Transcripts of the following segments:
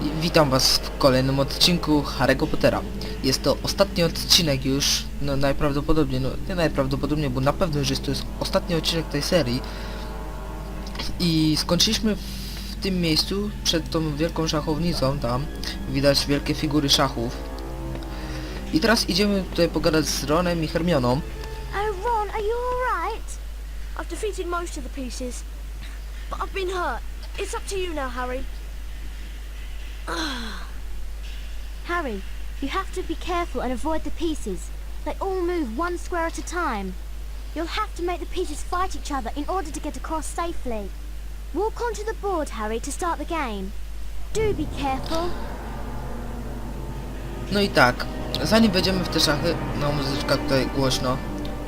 Witam was w kolejnym odcinku Harry'ego Pottera. Jest to ostatni odcinek już, no najprawdopodobniej, no nie najprawdopodobniej, bo na pewno już jest to jest ostatni odcinek tej serii. I skończyliśmy w tym miejscu, przed tą wielką szachownicą tam, widać wielkie figury szachów. I teraz idziemy tutaj pogadać z Ronem i Hermioną. Oh, Ron, are you alright? I've defeated most of the pieces, but I've been hurt. It's up to you now, Harry. Harry, you have to be careful and avoid the pieces. They all move one square at a time. You'll have to make the pieces fight each other in order to get across safely. Walk onto the board, Harry, to start the game. Do be careful. No i tak, zanim wejdziemy w te szachy, no muzyczka tutaj głośno,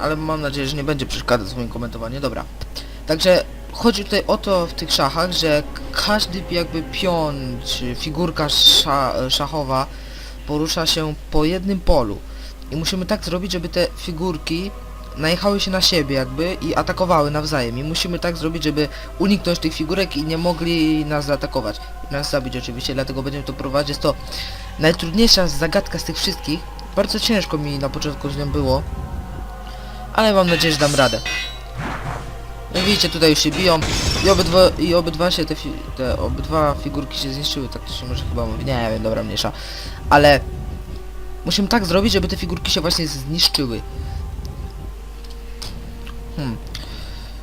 ale mam nadzieję, że nie będzie przeszkadzać w moim komentowaniu, dobra. Także chodzi tutaj o to w tych szachach, że każdy jakby pion czy figurka sza, szachowa porusza się po jednym polu. I musimy tak zrobić, żeby te figurki najechały się na siebie jakby i atakowały nawzajem. I musimy tak zrobić, żeby uniknąć tych figurek i nie mogli nas zaatakować. Nas zabić oczywiście, dlatego będziemy to prowadzić. Jest to najtrudniejsza zagadka z tych wszystkich. Bardzo ciężko mi na początku z nią było. Ale mam nadzieję, że dam radę. No i widzicie, tutaj już się biją. I obydwa, i obydwa się te, te obydwa figurki się zniszczyły, tak to się może chyba mówi. Nie wiem, dobra, mniejsza. Ale musimy tak zrobić, żeby te figurki się właśnie zniszczyły. Hmm.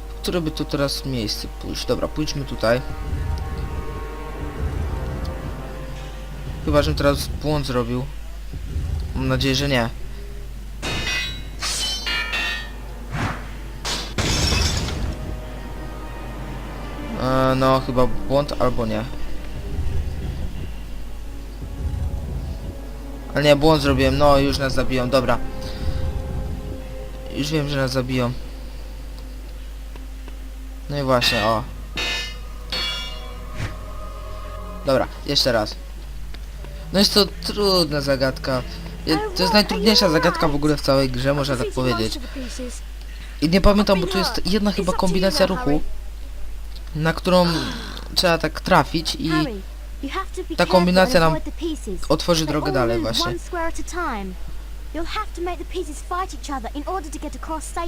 W które by tu teraz miejsce pójść? Dobra, pójdźmy tutaj. Chyba, żebym teraz błąd zrobił. Mam nadzieję, że nie. No, chyba błąd albo nie. Ale nie, błąd zrobiłem. No, już nas zabiją, dobra. Już wiem, że nas zabiją. No i właśnie, o. Dobra, jeszcze raz. No jest to trudna zagadka. To jest najtrudniejsza zagadka w ogóle w całej grze, można tak powiedzieć. I nie pamiętam, bo tu jest jedna chyba kombinacja ruchu, na którą trzeba tak trafić i ta kombinacja nam otworzy drogę dalej właśnie.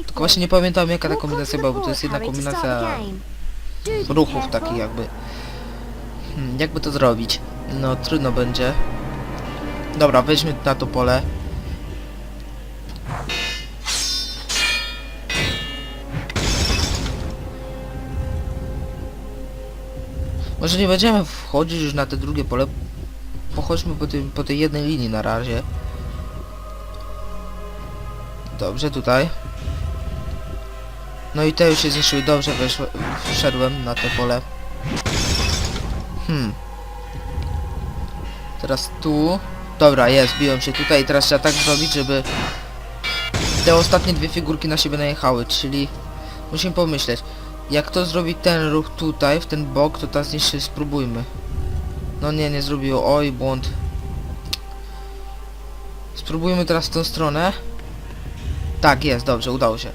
Tylko właśnie nie pamiętam jaka ta kombinacja była, bo to jest jedna kombinacja ruchów takich jakby. Hmm, jakby to zrobić? No trudno będzie. Dobra, weźmy na to pole. Może nie będziemy wchodzić już na te drugie pole. Pochodźmy po, tym, po tej jednej linii na razie. Dobrze, tutaj. No i te już się zniszczyły. Dobrze, wszedłem na to pole. Hmm. Teraz tu. Dobra, jest, biłem się tutaj i teraz trzeba tak zrobić, żeby te ostatnie dwie figurki na siebie najechały, czyli musimy pomyśleć, jak to zrobić ten ruch tutaj, w ten bok, to teraz jeszcze spróbujmy. No nie, nie zrobiło, oj, błąd. Spróbujmy teraz w tą stronę. Tak, jest, dobrze, udało się.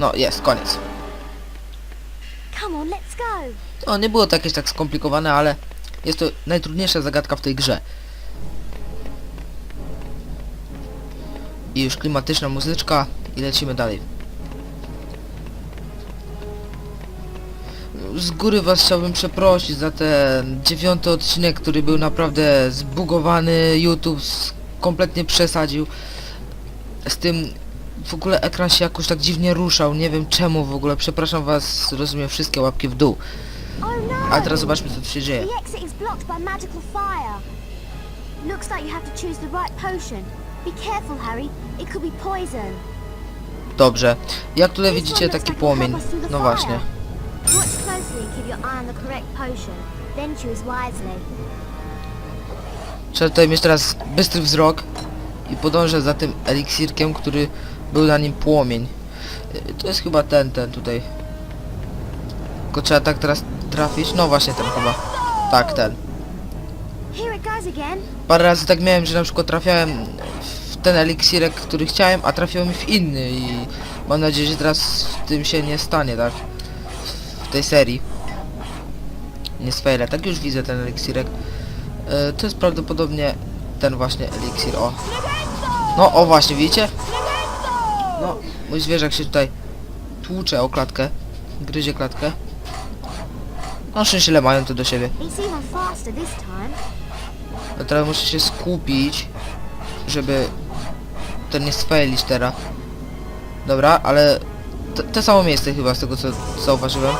No, jest, koniec. No, nie było to jakieś tak skomplikowane, ale jest to najtrudniejsza zagadka w tej grze. I już klimatyczna muzyczka i lecimy dalej. Z góry was chciałbym przeprosić za ten dziewiąty odcinek, który był naprawdę zbugowany, YouTube kompletnie przesadził. Z tym w ogóle ekran się jakoś tak dziwnie ruszał, nie wiem czemu w ogóle, przepraszam was, rozumiem wszystkie łapki w dół. A teraz zobaczmy co tu się dzieje. Be careful, Harry. It could be poison. Dobrze. Jak tutaj widzicie taki płomień. No właśnie. Watch closely and keep your eye on the correct potion. Then choose wisely. Trzeba tutaj mieć teraz bystry wzrok i podążę za tym eliksirkiem, który był na nim płomień. Y, To jest chyba ten, ten tutaj. Tylko trzeba tak teraz trafić. No właśnie ten chyba. Tak, ten. Here it goes again. Parę razy tak miałem, że na przykład trafiałem w ten eliksirek, który chciałem, a trafiło mi w inny i mam nadzieję, że teraz w tym się nie stanie, tak? w tej serii. Nie Sfejle, tak już widzę ten eliksirek. E, to jest prawdopodobnie ten właśnie eliksir, o. No, o właśnie, widzicie? No, mój zwierzak się tutaj tłucze o klatkę. Gryzie klatkę. No, szczęśliwie mają to do siebie. No teraz muszę się skupić, żeby to nie sfejlić teraz. Dobra, ale te, samo miejsce chyba z tego co zauważyłem.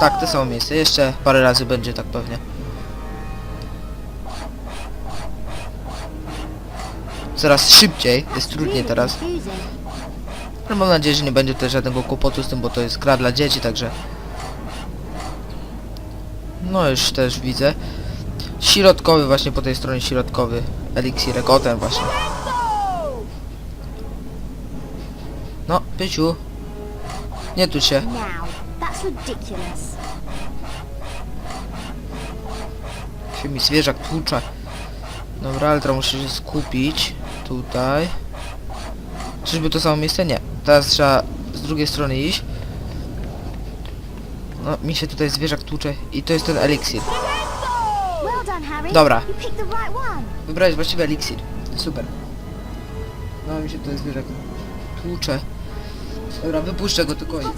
Tak, te samo miejsce. Jeszcze parę razy będzie tak pewnie. Coraz szybciej, jest trudniej teraz. Ale mam nadzieję, że nie będzie też żadnego kłopotu z tym, bo to jest gra dla dzieci, także... No już też widzę. Środkowy właśnie po tej stronie środkowy eliksirek, o ten właśnie. No, Pyciu. Nie tu się. Się mi zwierzak tłucze. Dobra, ale teraz muszę się skupić. Tutaj. Czyżby to samo miejsce? Nie. Teraz trzeba z drugiej strony iść. No, mi się tutaj zwierzak tłucze i to jest ten eliksir. Dobra. Wybrałeś właściwy eliksir. Super. No, mi się tutaj zwierzak tłucze. Dobra, wypuszczę go tylko to.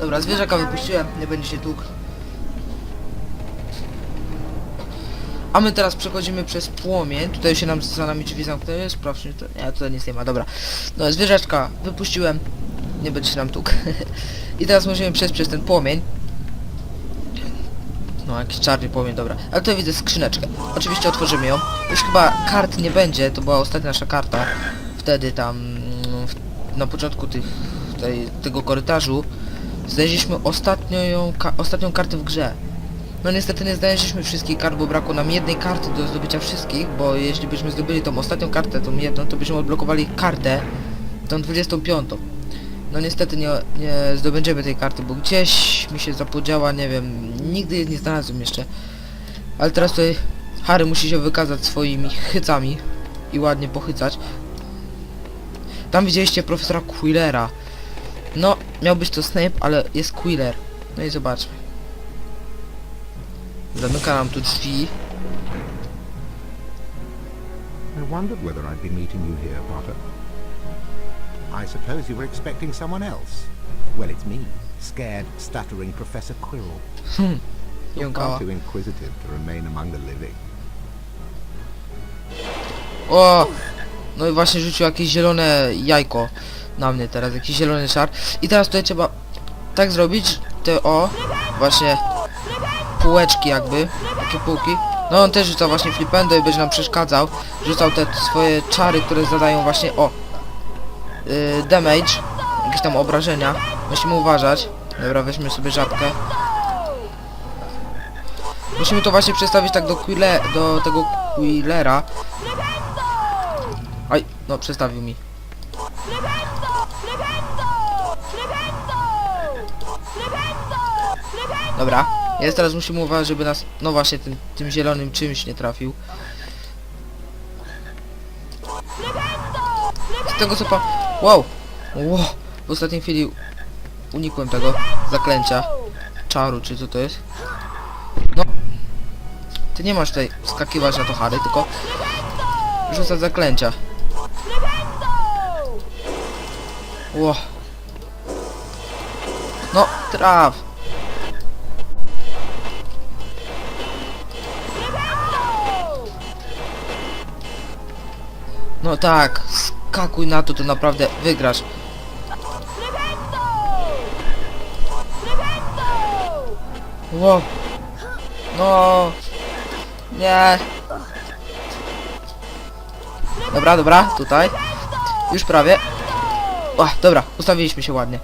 Dobra, zwierzaka wypuściłem, nie będzie się tłukł. A my teraz przechodzimy przez płomień. Tutaj się nam za nami drzwi zamknęły. Sprawdźmy to. Nie, tutaj nic nie ma, dobra. No, zwierzaczka wypuściłem. Nie będzie się nam tłukł. I teraz musimy przejść przez ten płomień. No, jakiś czarny płomień, dobra. Ale tutaj widzę skrzyneczkę. Oczywiście otworzymy ją. Już chyba kart nie będzie, to była ostatnia nasza karta. Wtedy tam, mm, w, na początku tych, tej, tego korytarzu, znaleźliśmy ostatnią, ka ostatnią kartę w grze. No niestety nie znaleźliśmy wszystkich kart, bo brakło nam jednej karty do zdobycia wszystkich, bo jeśli byśmy zdobyli tą ostatnią kartę, tą jedną, to byśmy odblokowali kartę, tą 25. No niestety nie, nie zdobędziemy tej karty, bo gdzieś mi się zapodziała, nie wiem, nigdy jej nie znalazłem jeszcze. Ale teraz tutaj Harry musi się wykazać swoimi chycami i ładnie pochycać. Tam widzieliście profesora Quillera. No, miał być to Snape, ale jest Quiller. No i zobaczmy. Zamyka nam tu drzwi. I wondered whether I'd be meeting you here, Potter. I suppose you were expecting someone else. Well, it's me, scared, stuttering Professor Quirrell. You're far too inquisitive to remain among the living. O! No i właśnie rzucił jakieś zielone jajko na mnie teraz, jakiś zielony szar. I teraz tutaj trzeba tak zrobić, te o, właśnie półeczki jakby, takie półki. No on też rzucał właśnie flipendo i będzie nam przeszkadzał. Rzucał te swoje czary, które zadają właśnie, o, yy, damage, jakieś tam obrażenia. Musimy uważać. Dobra, weźmy sobie żabkę. Musimy to właśnie przestawić tak do Quille, do tego Quillera. Aj, no przestawił mi. Dobra, jest teraz musimy uważać, żeby nas, no właśnie tym, tym zielonym czymś nie trafił. Z tego co pa... Wow! Wow! W ostatniej chwili unikłem tego zaklęcia. Czaru, czy co to jest? No. Ty nie masz tutaj skakiwać na to Harry, tylko rzucać zaklęcia. Ło. No, traf. No tak, skakuj na to, to naprawdę wygrasz. Ło. No. Nie. Dobra, dobra, tutaj. Już prawie. O, dobra, ustawiliśmy się ładnie.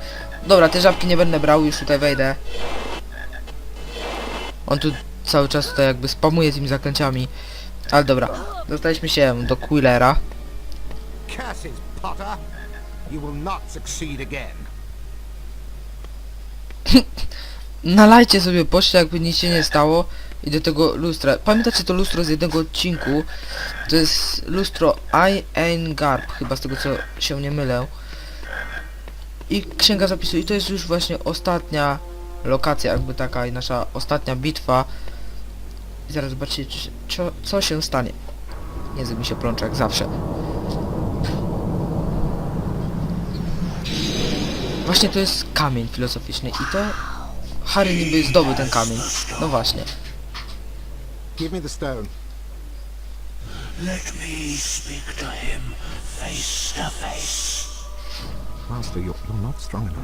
Dobra, te żabki nie będę brał, już tutaj wejdę. On tu cały czas tutaj jakby spamuje tymi zaklęciami. Ale dobra, dostaliśmy się do Quillera. Curses, Potter! You will not succeed again. Nalajcie sobie pocztę, jakby nic się nie stało. I do tego lustra. Pamiętacie to lustro z jednego odcinku? To jest lustro I Ein Garb, chyba z tego co się nie mylę. I księga zapisu. I to jest już właśnie ostatnia lokacja, jakby taka i nasza ostatnia bitwa. I zaraz zobaczycie, czy- co, się stanie. Język mi się plącze jak zawsze. Właśnie to jest kamień filozoficzny i to Harry niby zdobył ten kamień. No właśnie. Give me the stone. Let me speak to him face to face. Master, you're, you're not strong enough.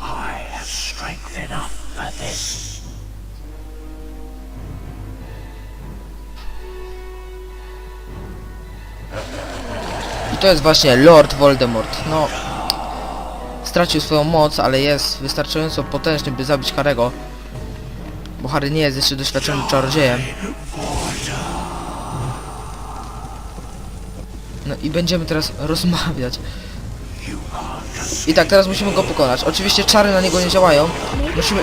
I have strength enough for this. I to jest właśnie Lord Voldemort. No, stracił swoją moc, ale jest wystarczająco potężny, by zabić Harego. Bo Harry nie jest jeszcze doświadczonym czarodziejem. No i będziemy teraz rozmawiać. I tak, teraz musimy go pokonać. Oczywiście czary na niego nie działają. Musimy...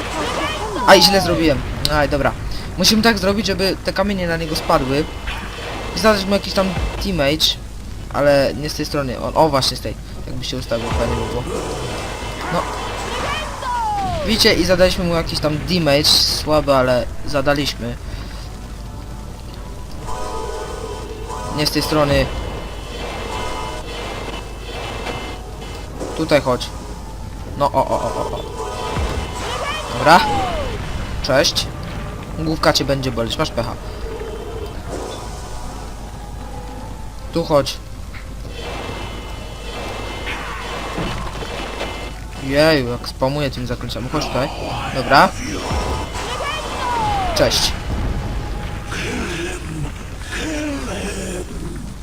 Aj, źle zrobiłem. Aj, dobra. Musimy tak zrobić, żeby te kamienie na niego spadły. I znaleźć mu jakiś tam teammate. Ale nie z tej strony. O, o właśnie z tej. Jakby się ustawił, fajnie by było. No. Widzicie, i zadaliśmy mu jakiś tam damage. Słaby, ale zadaliśmy. Nie z tej strony. Tutaj chodź. No, o, o, o, o. Dobra. Cześć. Główka cię będzie boleć, masz pecha. Tu chodź. Jeju, jak spamuję tym zaklęciem. Chodź tutaj. Dobra. Cześć.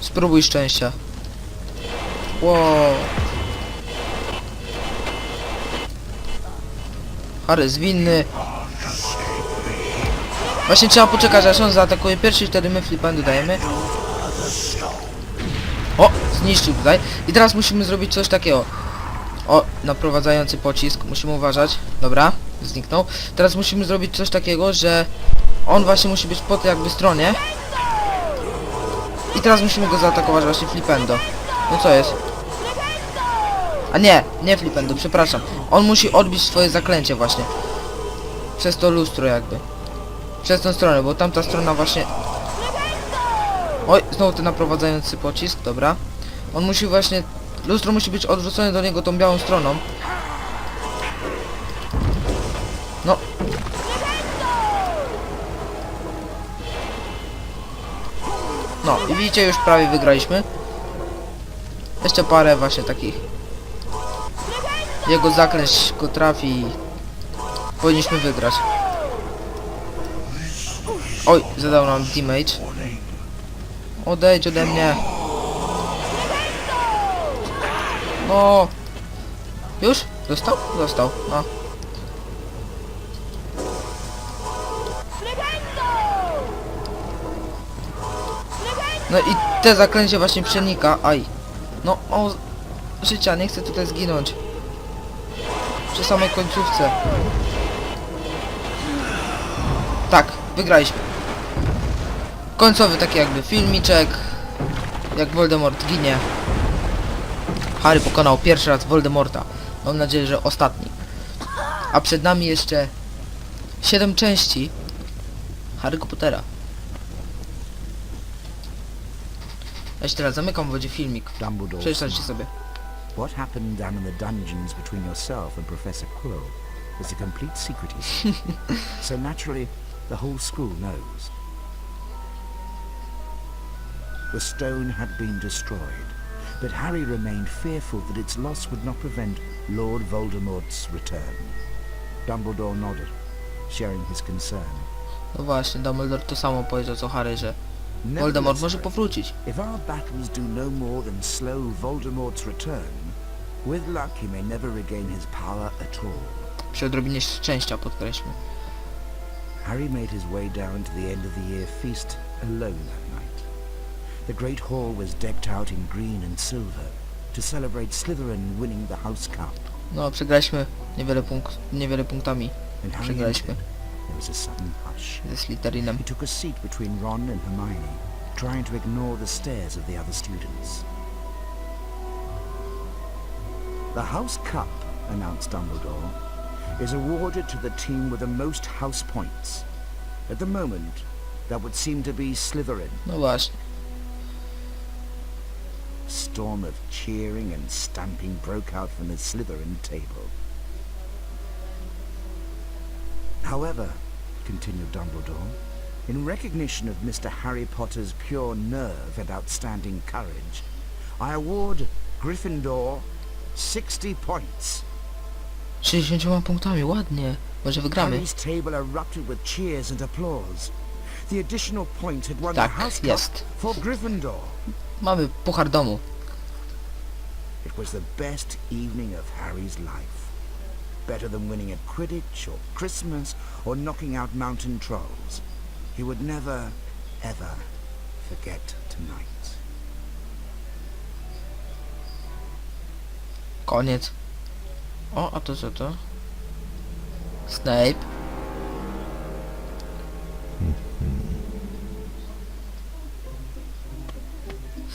Spróbuj szczęścia. Wow. Harry zwinny. Właśnie trzeba poczekać aż on zaatakuje pierwszy wtedy my flipandu dajemy. O! Zniszczył tutaj. I teraz musimy zrobić coś takiego. O, naprowadzający pocisk. Musimy uważać. Dobra, zniknął. Teraz musimy zrobić coś takiego, że on właśnie musi być po tej jakby stronie. I teraz musimy go zaatakować właśnie flipendo. No co jest? A nie, nie flipendo, przepraszam. On musi odbić swoje zaklęcie właśnie. Przez to lustro jakby. Przez tą stronę, bo tamta strona właśnie... Oj, znowu ten naprowadzający pocisk, dobra. On musi właśnie... Lustro musi być odwrócone do niego tą białą stroną. No. No i widzicie, już prawie wygraliśmy. Jeszcze parę właśnie takich. Jego zaklęć go trafi powinniśmy wygrać. Oj, zadał nam teammate. Odejdź ode mnie. No. Już? Dostał? Dostał. No. No i te zaklęcie właśnie przenika. Aj. No, o życia, nie chcę tutaj zginąć. Przy samej końcówce. Tak, wygraliśmy. Końcowy taki jakby filmiczek. Jak Voldemort ginie. Harry pokonał pierwszy raz Voldemorta. Mam nadzieję, że ostatni. A przed nami jeszcze 7 części Harry'ego Pottera. Ja się teraz zamykam wodzie filmik. Przeczytajcie sobie. What happened down in the dungeons between yourself and Professor Quirrell is a complete secret, so naturally, the whole school knows. The stone had been destroyed, but Harry remained fearful that its loss would not prevent Lord Voldemort's return. Dumbledore nodded, sharing his concern. No właśnie, Dumbledore to samo powiedział co Harry, że Voldemort może powrócić. If our battles do no more than slow Voldemort's return, with luck he may never regain his power at all. Przy odrobinie szczęścia podkreślmy. Harry made his way down to the end of the year feast alone. The great hall was decked out in green and silver to celebrate Slytherin winning the House Cup. No, przegraliśmy niewiele, punkt, niewiele punktami. And Przegraliśmy entered. There was a sudden hush. ze Slytherinem. He took a seat between Ron and Hermione, trying to ignore the stares of the other students. The House Cup announced Dumbledore, is awarded to the team with the most house points. At the moment, that would seem to be Slytherin. No właśnie. A storm of cheering and stamping broke out from the Slytherin table. However, continued Dumbledore, in recognition of Mr. Harry Potter's pure nerve and outstanding courage, I award Gryffindor 60 points. 60 punktami, ładnie. Może wygramy. Harry's table erupted with cheers and applause. The additional point had won Tak, the House Cup jest. for Gryffindor. Mamy puchar domu. It was the best evening of Harry's life. Better than winning at Quidditch or Christmas or knocking out mountain trolls. He would never, ever forget tonight. Koniec. O, a to co to? Snape.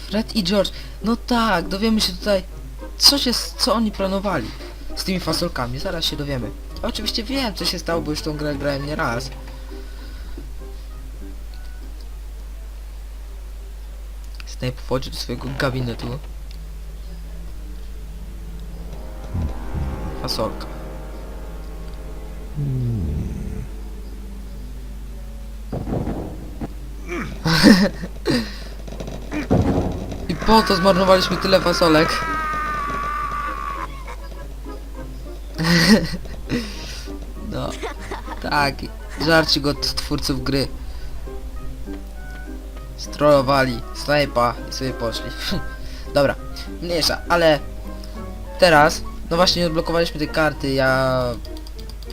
Fred i George. No tak, dowiemy się tutaj, co się, co oni planowali z tymi fasolkami. Zaraz się dowiemy. Oczywiście wiem, co się stało, bo już tą grę grałem nie raz. Snape wchodzi do swojego gabinetu. Fasolka. I po to zmarnowaliśmy tyle fasolek. No, tak, żarcik od twórców gry. Strollowali Snape'a i sobie poszli. Dobra, mniejsza, ale teraz, no właśnie odblokowaliśmy te karty, ja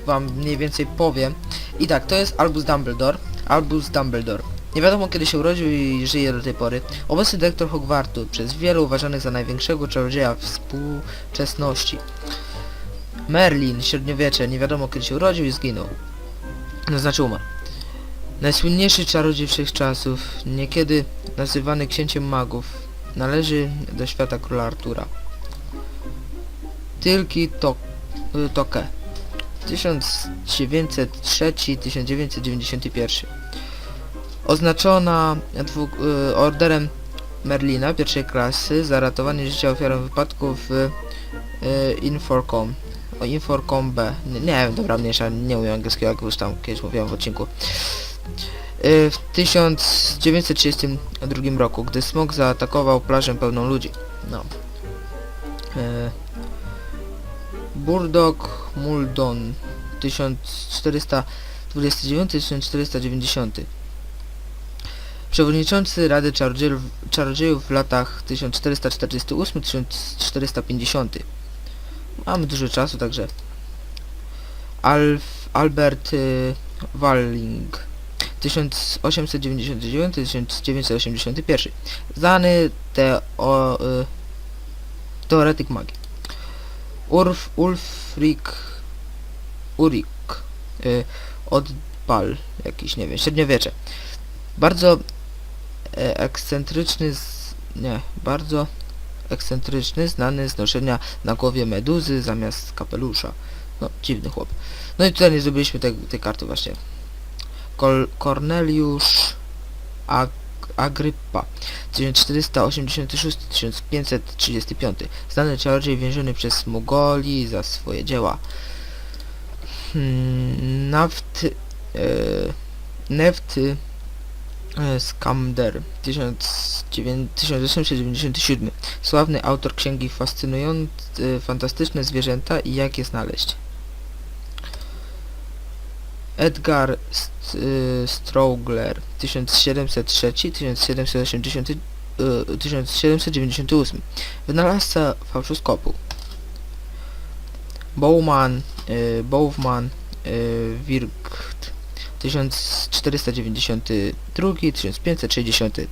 wam mniej więcej powiem. I tak, to jest Albus Dumbledore. Albus Dumbledore. Nie wiadomo kiedy się urodził i żyje do tej pory. Obecny dyrektor Hogwartu, przez wielu uważany za największego czarodzieja współczesności. Merlin, średniowiecze, nie wiadomo kiedy się urodził i zginął. No znaczy umarł. Najsłynniejszy czarodziej wszechczasów, niekiedy nazywany księciem magów, należy do świata króla Artura. Tylki to, Toke 1903-1991 Oznaczona dwu, y, orderem Merlina pierwszej klasy za ratowanie życia ofiarom wypadków w y, Inforcom o Inforcom B nie, nie wiem, dobra, mniejsza, nie umiem angielskiego, jak już tam kiedyś mówiłem w odcinku Y, w 1932 roku, gdy smog zaatakował plażę pełną ludzi. No. Burdock Muldon 1429-1490 Przewodniczący Rady Czarodziejów, Czarodziejów w latach 1448-1450 Mamy dużo czasu, także. Alf, Albert y, Walling. 1899-1981 Znany teo, y, teoretyk magii. Urf, Ulfrik Urik y, Odpal jakiś, nie wiem, średniowiecze. Bardzo ekscentryczny z, nie, bardzo ekscentryczny, znany z noszenia na głowie meduzy zamiast kapelusza. No, dziwny chłop. No i tutaj nie zrobiliśmy tej, tej karty właśnie. Kol Corneliusz Ag Agrypa 1486-1535 znany czarodziej więziony przez Mogoli za swoje dzieła. Hmm, Naft e, e, Skamder 1900 1897 Sławny autor księgi fascynujące fantastyczne zwierzęta i jak je znaleźć? Edgar St y, Strowler 1703-1780 y, 1798 Wynalazca fałszoskopu Bowman Bowman Wirkt 1492-1560 y,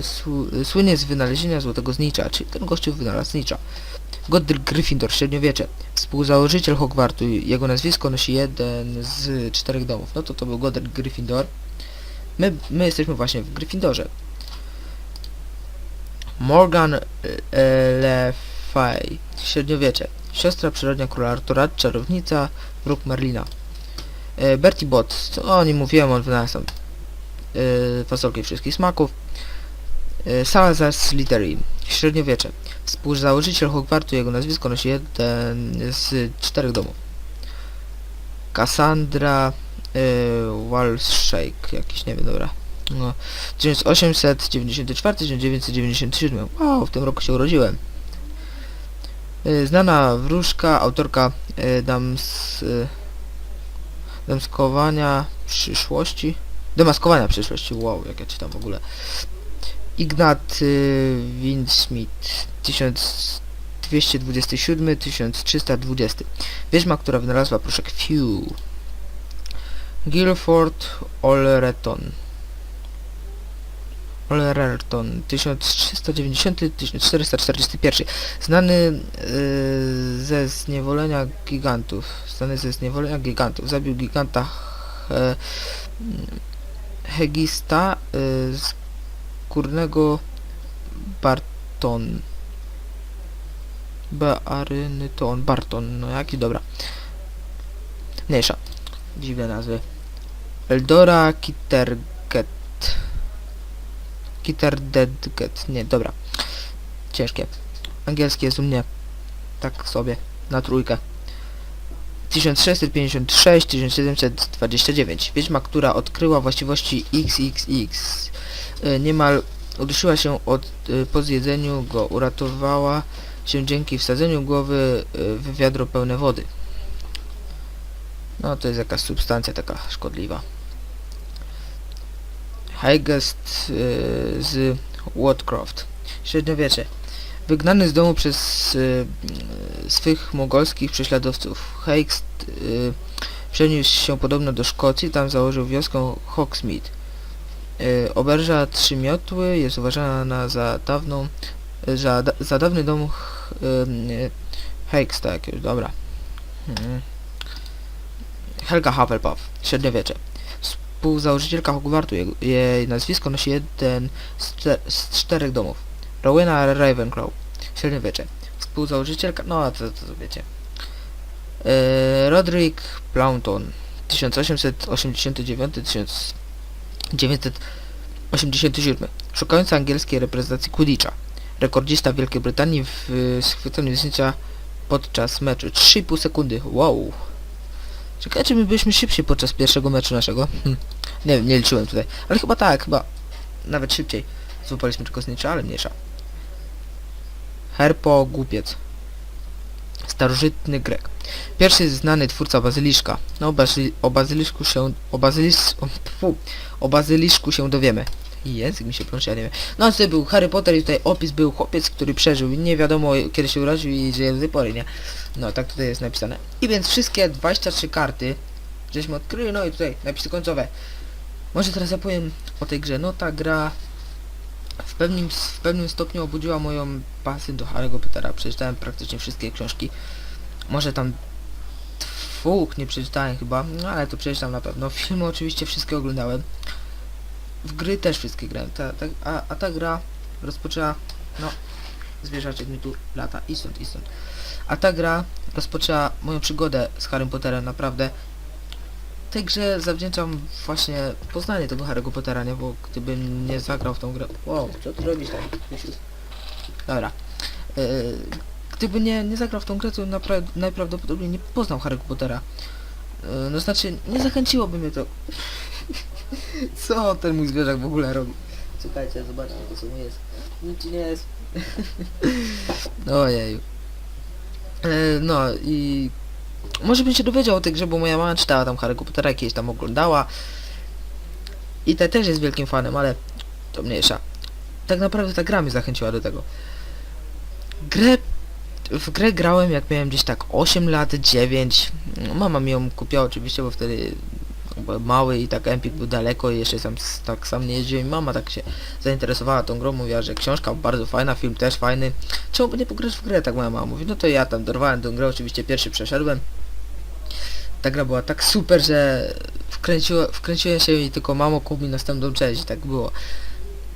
sł- Słynie z wynalezienia złotego znicza, czyli ten gościu wynalazł znicza Godric Gryffindor, średniowiecze, współzałożyciel Hogwartu, jego nazwisko nosi jeden z czterech domów. No to to był Godric Gryffindor. My, my jesteśmy właśnie w Gryffindorze. Morgan e, Le Fay, średniowiecze, siostra przyrodnia króla Artura, czarownica, wróg Merlina. E, Bertie Bott, co nie mówiłem, on wynalazł tam e, fasolki wszystkich smaków. E, Salazar Slytherin, średniowiecze. Współzałożyciel Hogwartu, jego nazwisko nosi jeden z czterech domów. Cassandra y, Walshake, jakiś, nie wiem, dobra. No, 1894-1997. Wow, w tym roku się urodziłem. Y, znana wróżka, autorka y, dams, y, damskowania przyszłości. Demaskowania przyszłości, wow, jak ja czytam w ogóle. Ignat y, Winsmith 1227-1320 Wiedźma, która wynalazła proszek Few Guilford Olreton Olrerton 1390-1441 Znany yy, ze zniewolenia gigantów Znany ze zniewolenia gigantów Zabił giganta he, Hegista yy, z górnego Barton Barynyton, Barton, no jaki dobra. Mniejsza. Dziwne nazwy. Eldora Kitterget. Kitterdedget, nie, dobra. Ciężkie. Angielski jest u mnie tak sobie, na trójkę. 1656-1729. Wiedźma, która odkryła właściwości XXX. Y, Niemal udusiła się od, y, po zjedzeniu go, uratowała się dzięki wsadzeniu głowy y, w wiadro pełne wody. No to jest jakaś substancja taka szkodliwa. Heigest y, z Watcroft. Średniowiecze. Wygnany z domu przez y, y, swych mogolskich prześladowców, Heigst y, przeniósł się podobno do Szkocji, tam założył wioskę Hogsmeade. Y, oberża Trzymiotły jest uważana za dawną za, za dawny dom y, jakiegoś, dobra. Mhm. Helga Hufflepuff, średniowiecze. Współzałożycielka Hogwartu, jej nazwisko nosi jeden z, czter- z czterech domów. Rowena Ravenclaw, średniowiecze. Współzałożycielka, no to, to, to wiecie. Yy, Roderick Plaunton, 1889-1987. Szukający angielskiej reprezentacji Quidditcha. Rekordzista Wielkiej Brytanii w y, schwytaniu zdjęcia podczas meczu. 3,5 sekundy. Wow. Czekaj, czy my byliśmy szybsi podczas pierwszego meczu naszego? Hm. Nie wiem, nie liczyłem tutaj. Ale chyba tak, chyba nawet szybciej. Złapaliśmy tylko znicza, ale mniejsza. Herpo Głupiec. Starożytny Grek. Pierwszy znany twórca bazyliszka. No, bazy, o bazyliszku się... O bazylis... O, pfu, o bazyliszku się dowiemy. Język mi się plącze, ja nie wiem. No, tutaj był Harry Potter i tutaj opis był chłopiec, który przeżył i nie wiadomo kiedy się urodził i żyje do tej pory, nie? No, tak tutaj jest napisane. I więc wszystkie 23 karty, żeśmy odkryli, no i tutaj napisy końcowe. Może teraz ja powiem o tej grze. No, ta gra w pewnym, w pewnym stopniu obudziła moją pasję do Harry'ego Pottera. Przeczytałem praktycznie wszystkie książki. Może tam dwóch nie przeczytałem chyba, no ale to przeczytam na pewno. Filmy oczywiście wszystkie oglądałem. W gry też wszystkie grałem. Ta, ta, a, a ta gra rozpoczęła, no, zwierzaczek mi tu lata i stąd, i stąd. A ta gra rozpoczęła moją przygodę z Harrym Potterem, naprawdę. Tej grze zawdzięczam właśnie poznanie tego Harry'ego Pottera, nie? Bo gdybym nie zagrał w tą grę... Wow, co ty robisz tam? Dobra. Yy, gdyby nie, nie zagrał w tą grę, to napra najprawdopodobniej nie poznał Harry'ego Pottera. Yy, no znaczy, nie zachęciłoby mnie to. Co ten mój zwierzak w ogóle robi? Czekajcie, zobaczcie, co mu jest. Nic ci nie jest. Ojeju. E, no i może bym się dowiedział o tej grze, bo moja mama czytała tam Harry'ego Pottera, jakieś tam oglądała. I ta też jest wielkim fanem, ale to mniejsza. Tak naprawdę ta gra mnie zachęciła do tego. Grę w grę grałem jak miałem gdzieś tak 8 lat, 9. No, Mama mi ją kupiła oczywiście, bo wtedy mały i tak Empik był daleko i jeszcze sam tak sam nie jeździłem. Mama tak się zainteresowała tą grą, mówiła, że książka bardzo fajna, film też fajny. Czemu by nie pograć w grę, tak moja mama mówi. No to ja tam dorwałem tą grę, oczywiście pierwszy przeszedłem. Ta gra była tak super, że wkręciło, wkręciłem się i tylko mamo kup mi następną część, i tak było.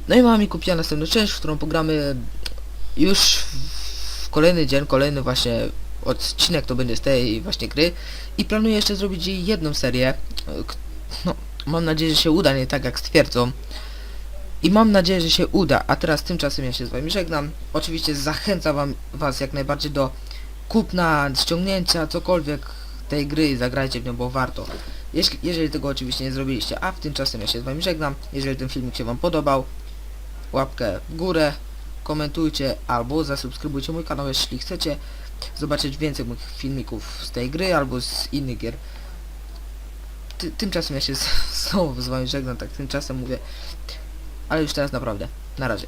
No i mama mi kupiła następną część, w którą pogramy już w kolejny dzień, kolejny właśnie odcinek to będzie z tej właśnie gry i planuję jeszcze zrobić jej jedną serię. e, No, mam nadzieję, że się uda, nie tak jak stwierdzą. I mam nadzieję, że się uda, a teraz tymczasem ja się z wami żegnam. Oczywiście zachęcam wam, was jak najbardziej do kupna, ściągnięcia, cokolwiek tej gry i zagrajcie w nią, bo warto. Jeśli, jeżeli tego oczywiście nie zrobiliście, a w tymczasem ja się z wami żegnam. Jeżeli ten filmik się wam podobał, łapkę w górę, komentujcie albo zasubskrybujcie mój kanał, jeśli chcecie zobaczyć więcej moich filmików z tej gry albo z innych gier. Ty, tymczasem ja się znowu z wami żegnam, tak tymczasem mówię, ale już teraz naprawdę. Na razie.